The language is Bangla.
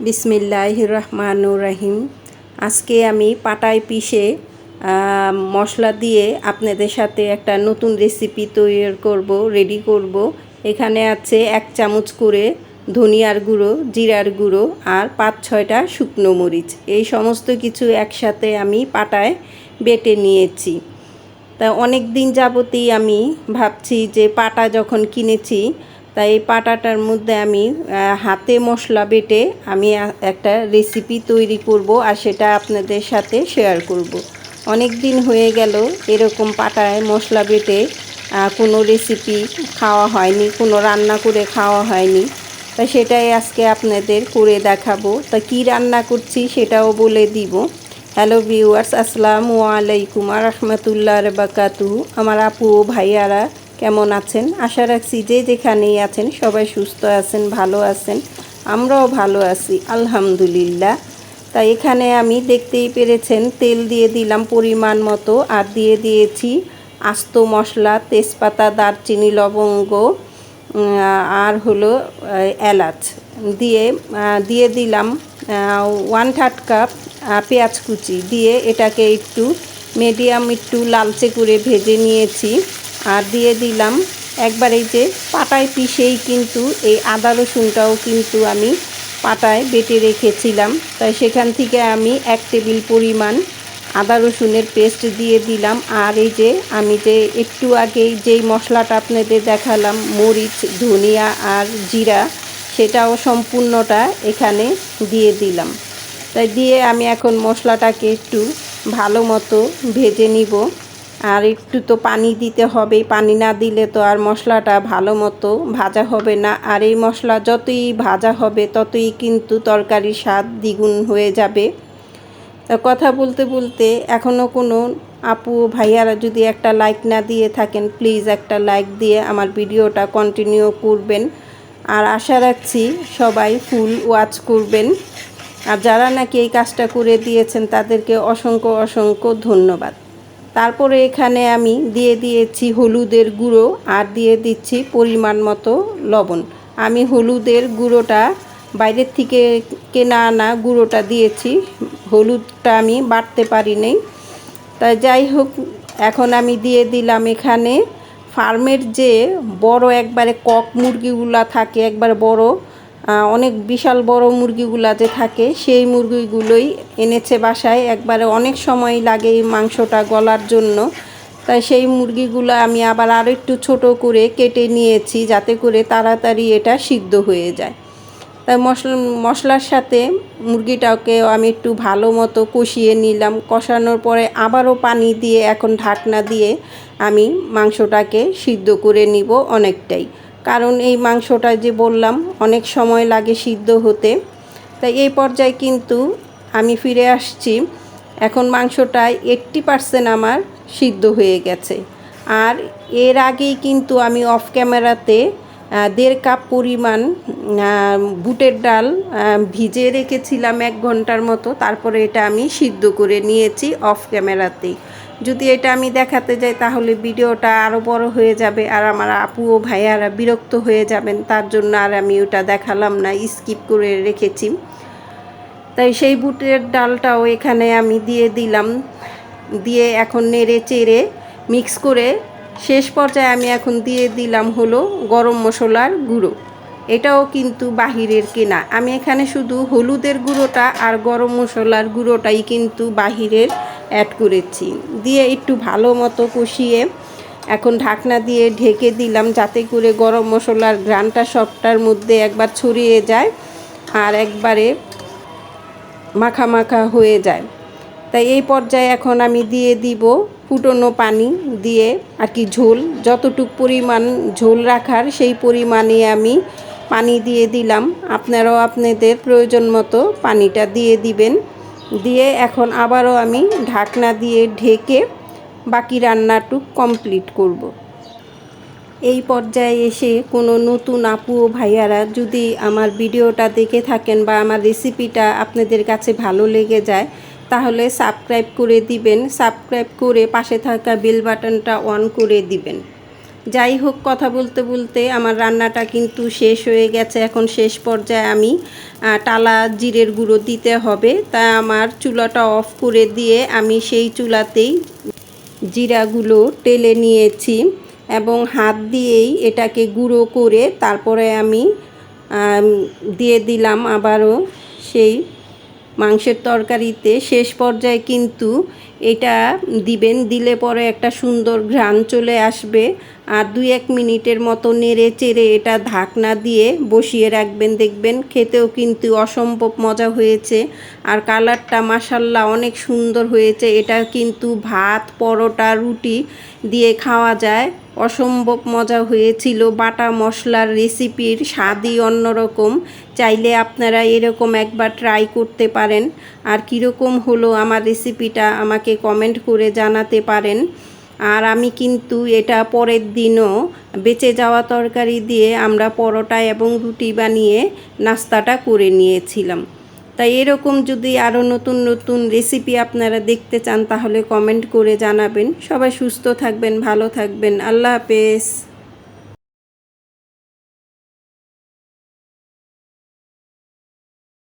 বিসমিল্লাহ রহমানুর রাহিম আজকে আমি পাটায় পিষে মশলা দিয়ে আপনাদের সাথে একটা নতুন রেসিপি তৈরি করব রেডি করব। এখানে আছে এক চামচ করে ধনিয়ার গুঁড়ো, জিরার গুঁড়ো আর পাঁচ ছয়টা শুকনো মরিচ। এই সমস্ত কিছু একসাথে আমি পাটায় বেটে নিয়েছি। তা অনেক দিন যাবতেই আমি ভাবছি যে পাটা যখন কিনেছি তাই এই পাটাটার মধ্যে আমি হাতে মশলা বেটে আমি একটা রেসিপি তৈরি করব আর সেটা আপনাদের সাথে শেয়ার করব। অনেক দিন হয়ে গেল, এরকম পাটায় মশলা বেটে কোনো রেসিপি খাওয়া হয়নি, কোনো রান্না করে খাওয়া হয়নি। তা সেটাই আজকে আপনাদের করে দেখাবো। তা কি রান্না করছি সেটাও বলে দিব। হ্যালো ভিউয়ার্স আসসালামু আলাইকুম রহমতুল্লাহ বাকাতু আমার আপু ভাইয়ারা কেমন আছেন? আশা রাখছি যে যেখানেই আছেন সবাই সুস্থ আছেন, ভালো আছেন। আমরাও ভালো আছি, আলহামদুলিল্লাহ। তাই এখানে আমি দেখতেই পেরেছেন, তেল দিয়ে দিলাম পরিমাণ মতো আর দিয়ে দিয়েছি আস্ত মশলা, তেজপাতা, দারচিনি, লবঙ্গ আর হলো এলাচ। দিয়ে দিয়ে দিলাম ওয়ান থার্ড কাপ পেঁয়াজ কুচি। দিয়ে এটাকে একটু মিডিয়াম একটু লালচে করে ভেজে নিয়েছি। আর দিয়ে দিলাম। একবার এই যে পাটায় পিষেই কিন্তু এই আদা রসুনটাও কিন্তু আমি পাটায় বেটে রেখেছিলাম। তাই সেখান থেকে আমি এক টেবিল পরিমাণ আদা রসুনের পেস্ট দিয়ে দিলাম। আর এই যে আমি যে একটু আগেই যেই মশলাটা আপনাদের দেখালাম, মরিচ, ধনিয়া আর জিরা, সেটাও সম্পূর্ণটা এখানে দিয়ে দিলাম। তাই দিয়ে আমি এখন মশলাটাকে একটু ভালো মতো ভেজে নিব। আর একটু তো পানি দিতে হবে। পানি না দিলে তো আর মশলাটা ভালো মতো ভাজা হবে না। আর এই মশলা যতই ভাজা হবে, ততই কিন্তু তরকারির স্বাদ দ্বিগুণ হয়ে যাবে। তা কথা বলতে বলতে এখনও কোনো আপু ভাইয়ারা যদি একটা লাইক না দিয়ে থাকেন প্লিজ একটা লাইক দিয়ে আমার ভিডিওটা কন্টিনিউ করবেন। আর আশা রাখছি সবাই ফুল ওয়াচ করবেন। আর যারা নাকি এই কাজটা করে দিয়েছেন, তাদেরকে অসংখ্য অসংখ্য ধন্যবাদ। তারপরে এখানে আমি দিয়ে দিয়েছি হলুদের গুঁড়ো আর দিয়ে দিচ্ছি পরিমাণ মতো লবণ। আমি হলুদের গুঁড়োটা বাইরের থেকে কেনা আনা গুঁড়োটা দিয়েছি। হলুদটা আমি বাটতে পারি নাই তাই যাই হোক, এখন আমি দিয়ে দিলাম এখানে ফার্মের যে বড় একবারে কক মুরগিগুলা থাকে, একবার বড় অনেক বিশাল বড় মুরগিগুলা যে থাকে। সেই মুরগিগুলোই এনেছে বাসায়। একবারে অনেক সময় লাগে এই মাংসটা গলার জন্য। তাই সেই মুরগিগুলো আমি আবার আরও একটু ছোট করে কেটে নিয়েছি যাতে করে তাড়াতাড়ি এটা সিদ্ধ হয়ে যায়। তাই মশলা, মশলার সাথে মুরগিটাকে আমি একটু ভালো মতো কষিয়ে নিলাম। কষানোর পরে আবারও পানি দিয়ে, এখন ঢাকনা দিয়ে আমি মাংসটাকে সিদ্ধ করে নিব অনেকটাই। কারণ এই মাংসটা যে বললাম, অনেক সময় লাগে সিদ্ধ হতে। তাই এই পর্যায়ে কিন্তু আমি ফিরে আসছি। এখন মাংসটা এইট্টি পারসেন্ট আমার সিদ্ধ হয়ে গেছে। আর এর আগেই কিন্তু আমি অফ ক্যামেরাতে দেড় কাপ পরিমাণ বুটের ডাল ভিজিয়ে রেখেছিলাম এক ঘণ্টার মতো। তারপরে এটা আমি সিদ্ধ করে নিয়েছি অফ ক্যামেরাতেই যদি এটা আমি দেখাতে যাই, তাহলে ভিডিওটা আরও বড় হয়ে যাবে আর আমার আপু ও ভাইয়ারা বিরক্ত হয়ে যাবেন। তার জন্য আর আমি ওটা দেখালাম না স্কিপ করে রেখেছি। তাই সেই বুটের ডালটাও এখানে আমি দিয়ে দিলাম। দিয়ে এখন নেড়ে চেড়ে মিক্স করে শেষ পর্যায়ে আমি এখন দিয়ে দিলাম হলো গরম মশলার গুঁড়ো। এটাও কিন্তু বাহিরের কেনা। আমি এখানে শুধু হলুদের গুঁড়োটা আর গরম মশলার গুঁড়োটাই কিন্তু বাহিরের অ্যাড করেছি। দিয়ে একটু ভালো মতো কষিয়ে এখন ঢাকনা দিয়ে ঢেকে দিলাম যাতে করে গরম মশলার ঘ্রানটা সবটার মধ্যে একবার ছড়িয়ে যায় আর একবারে মাখা মাখা হয়ে যায়। তাই এই পর্যায়ে এখন আমি দিয়ে দিব ফুটনো পানি দিয়ে আর কি ঝোল। যতটুক পরিমাণ ঝোল রাখার সেই পরিমাণে আমি পানি দিয়ে দিলাম। আপনারাও আপনাদের প্রয়োজন মতো পানিটা দিয়ে দিবেন। দিয়ে এখন আবারও আমি ঢাকনা দিয়ে ঢেকে বাকি রান্নাটুক কমপ্লিট করব। এই পর্যায়ে এসে কোনো নতুন আপু ও ভাইয়ারা যদি আমার ভিডিওটা দেখে থাকেন বা আমার রেসিপিটা আপনাদের কাছে ভালো লেগে যায়, তাহলে সাবস্ক্রাইব করে দিবেন সাবস্ক্রাইব করে পাশে থাকা বেল বাটনটা অন করে দিবেন যাই হোক, কথা বলতে বলতে আমার রান্নাটা কিন্তু শেষ হয়ে গেছে। এখন শেষ পর্যায়ে আমি টালা জিরের গুঁড়ো দিতে হবে। তা আমার চুলাটা অফ করে দিয়ে আমি সেই চুলাতেই জিরাগুলো টেলে নিয়েছি এবং হাত দিয়েই এটাকে গুঁড়ো করে তারপরে আমি, দিয়ে দিলাম আবারও সেই মাংসের তরকারিতে। শেষ পর্যায়ে কিন্তু এটা দিবেন, দিলে পরে একটা সুন্দর ঘ্রাণ চলে আসবে। আর দুই এক মিনিটের মতো নেড়ে চেড়ে এটা ঢাকনা দিয়ে বসিয়ে রাখবেন, দেখবেন খেতেও কিন্তু অসম্ভব মজা হয়েছে। আর কালারটা মাসাল্লাহ অনেক সুন্দর হয়েছে। এটা কিন্তু ভাত, পরোটা, রুটি দিয়ে খাওয়া যায়। অসম্ভব মজা হয়েছিল। বাটা মশলার রেসিপির স্বাদই অন্যরকম। চাইলে আপনারা এরকম একবার ট্রাই করতে পারেন। আর কীরকম হলো আমার রেসিপিটা আমাকে কমেন্ট করে জানাতে পারেন। আর আমি কিন্তু এটা পরের দিনও বেঁচে যাওয়া তরকারি দিয়ে আমরা পরোটা এবং রুটি বানিয়ে নাস্তাটা করে নিয়েছিলাম। তাই এরকম যদি আরও নতুন নতুন রেসিপি আপনারা দেখতে চান, তাহলে কমেন্ট করে জানাবেন। সবাই সুস্থ থাকবেন, ভালো থাকবেন। আল্লাহ হাফেজ।